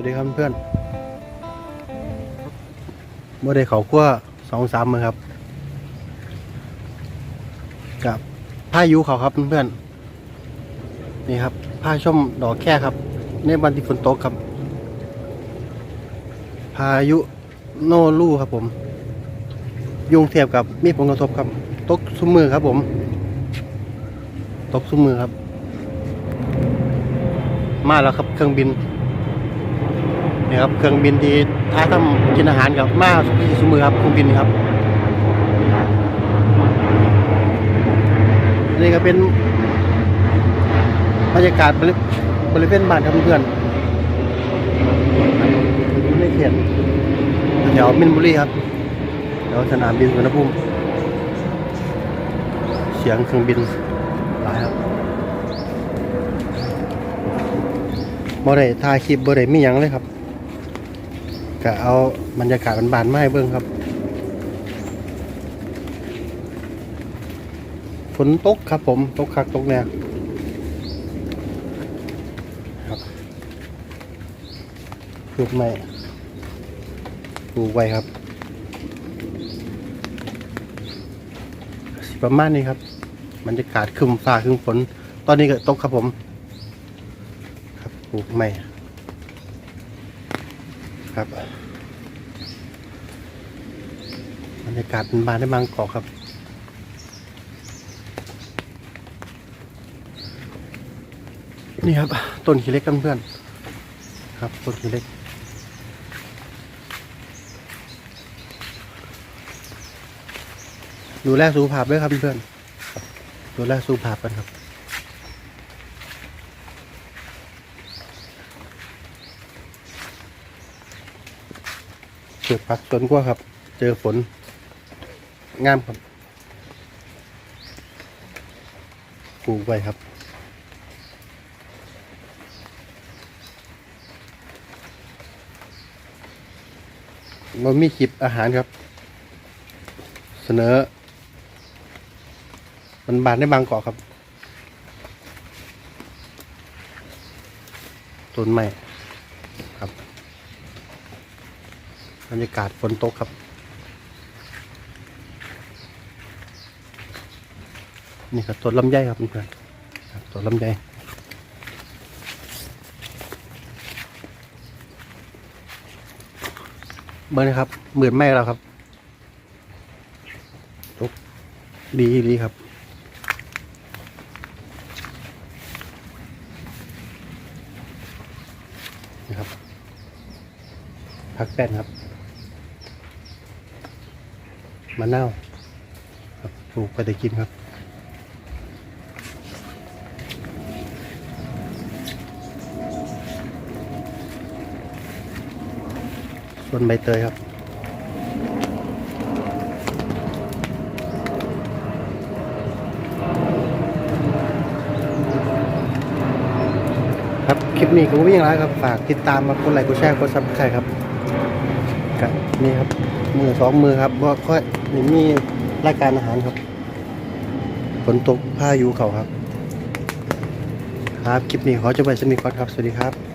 วัสดีครับเพื่อนเมื่อได้เขาขั้วสองสามมือครับ กับผ้ายุเขาครับเพื่อนๆนี่ครับ ผ้าช่มดอกแค่ครับ ในวันที่ฝนตกครับ พายุโนรูครับผมยุงเทียบกับมีผลกระทบครับ ตกซุ้มมือครับผม ตกซุ้มมือครับ มาแล้วครับเครื่องบิน นี่ครับเครื่องบินที่ท้าทำกินอาหารกับมาที่ซุ้มมือครับเครื่องบินครับ นี่ก็เป็นบรรยากาศบริบริเวณบ้านครับเพื่อนอยู่ในเขตแถวมินบุรีครับแถวสนามบินสุวรรณภูมิเสียงเครื่องบินหลายครับบ่ได้ถ่ายคลิปบ่ได้มีหยังเลยครับ ก็เอาบรรยากาศบานๆมาให้เบิ่งครับฝนตกครับผมตกคักตกแน่ครับปลูกใหม่ปลูกไว้ครับ ประมาณนี้ครับบรรยากาศคึมฟ้าคึมฝน ตอนนี้ก็ตกครับผม ครับปลูกใหม่ ครับบรรยากาศเป็นบานได้บางกอกครับ นี่ครับ ต้นขี้เล็กเพื่อนครับต้นขี้เล็กดูแลสุขภาพด้วยครับเพื่อนดูแลสุขภาพกันครับ เกิดผักสวนกว่าครับ เจอฝน งามครับปลูกไว้ครับเรามีคลิปอาหารครับ เสนอ มันบานได้บางเกาะครับต้นไม้ครับ บรรยากาศฝนตกครับ นี่ครับต้นลำไยครับเพื่อนครับต้นลำไยเบอร์นะครับเหมือนไม่แล้วครับตกดีดีครับนี่ครับพักแป้นครับ มะนาวปลูกไปได้กินครับส่วนใบเตยครับครับ คลิปนี้ก็ไม่มีอะไรครับ ฝากติดตามมากดไลค์กดแชร์กดซับสไครต์ครับกับนี่ครับมือสองมือครับว่าค่อย นี่มีรายการอาหารครับฝนตกพายุเขาครับ ครับ คลิปนี้ขอจบไปสนิทก่อนครับ สวัสดีครับ